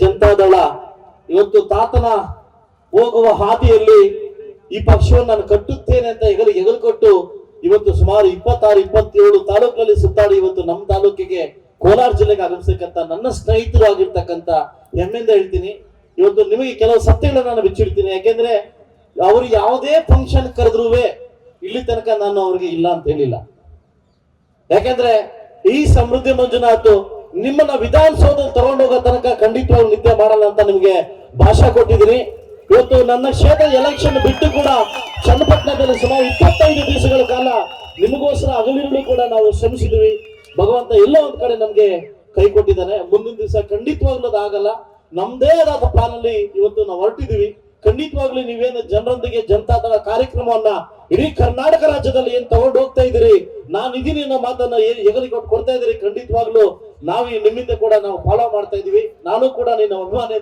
ಜನತಾದಳ. ಇವತ್ತು ತಾತನ ಹೋಗುವ ಹಾದಿಯಲ್ಲಿ ಈ ಪಕ್ಷವನ್ನು ನಾನು ಕಟ್ಟುತ್ತೇನೆ ಅಂತ ಹೆಗಲು ಹೆಗಲು ಕೊಟ್ಟು ಇವತ್ತು ಸುಮಾರು ಇಪ್ಪತ್ತಾರು, ಇಪ್ಪತ್ತೇಳು ತಾಲೂಕಲ್ಲಿ ಸುತ್ತಾಡಿ ಇವತ್ತು ನಮ್ಮ ತಾಲೂಕಿಗೆ ಕೋಲಾರ ಜಿಲ್ಲೆಗೆ ಆಗಮಿಸಿರ್ತಕ್ಕಂಥ ನನ್ನ ಸ್ನೇಹಿತರು ಆಗಿರ್ತಕ್ಕಂಥ ಹೆಮ್ಮೆಯಿಂದ ಹೇಳ್ತೀನಿ. ಇವತ್ತು ನಿಮಗೆ ಕೆಲವು ಸತ್ಯಗಳನ್ನ ನಾನು ಬಿಚ್ಚಿಡ್ತೀನಿ. ಯಾಕೆಂದ್ರೆ ಅವರು ಯಾವುದೇ ಫಂಕ್ಷನ್ ಕರೆದ್ರೂ ಇಲ್ಲಿ ತನಕ ನಾನು ಅವ್ರಿಗೆ ಇಲ್ಲ ಅಂತ ಹೇಳಿಲ್ಲ. ಯಾಕೆಂದ್ರೆ ಈ ಸಮೃದ್ಧಿ ಮಂಜುನಾಥ್ ನಿಮ್ಮನ್ನ ವಿಧಾನಸೌಧದಲ್ಲಿ ತಗೊಂಡೋಗೋ ತನಕ ಖಂಡಿತವಾಗಿ ನಿದ್ದೆ ಮಾಡಲ್ಲ ಅಂತ ನಿಮ್ಗೆ ಭಾಷಾ ಕೊಟ್ಟಿದ್ದೀನಿ. ಇವತ್ತು ನನ್ನ ಕ್ಷೇತ್ರ ಎಲೆಕ್ಷನ್ ಬಿಟ್ಟು ಕೂಡ ಚನ್ನಪಟ್ಟಣದಲ್ಲಿ ಸುಮಾರು ಇಪ್ಪತ್ತೈದು ದಿವಸಗಳ ಕಾಲ ನಿಮಗೋಸ್ಕರ ಅಗಲಿರುಳು ಕೂಡ ನಾವು ಶ್ರಮಿಸಿದ್ವಿ. ಭಗವಂತ ಎಲ್ಲೋ ಒಂದ್ ಕಡೆ ನಮ್ಗೆ ಕೈ ಕೊಟ್ಟಿದ್ದಾನೆ. ಮುಂದಿನ ದಿವಸ ಖಂಡಿತವಾಗ್ಲೂ ಆಗಲ್ಲ ನಮ್ದೇ ಆದ ಪ್ಲಾನ್ ಅಲ್ಲಿ ಇವತ್ತು ನಾವು ಹೊರಟಿದೀವಿ ಖಂಡಿತವಾಗ್ಲೂ ನೀವೇನು ಜನರೊಂದಿಗೆ ಜನತಾದಳ ಕಾರ್ಯಕ್ರಮವನ್ನ ಇಡೀ ಕರ್ನಾಟಕ ರಾಜ್ಯದಲ್ಲಿ ಏನ್ ತಗೊಂಡು ಹೋಗ್ತಾ ಇದೀರಿ ನಾನು ಇದೀನಿ ಅನ್ನೋ ಮಾತನ್ನ ಹೆಗಲಿ ಕೊಟ್ಟು ಕೊಡ್ತಾ ಇದೀರಿ ಖಂಡಿತವಾಗ್ಲೂ ನಾವು ಈ ನಿಮ್ಮಿಂದ ಕೂಡ ನಾವು ಫಾಲೋ ಮಾಡ್ತಾ ಇದೀವಿ ನಾನು ಕೂಡ ನಿನ್ನ ಅಭಿಮಾನಿ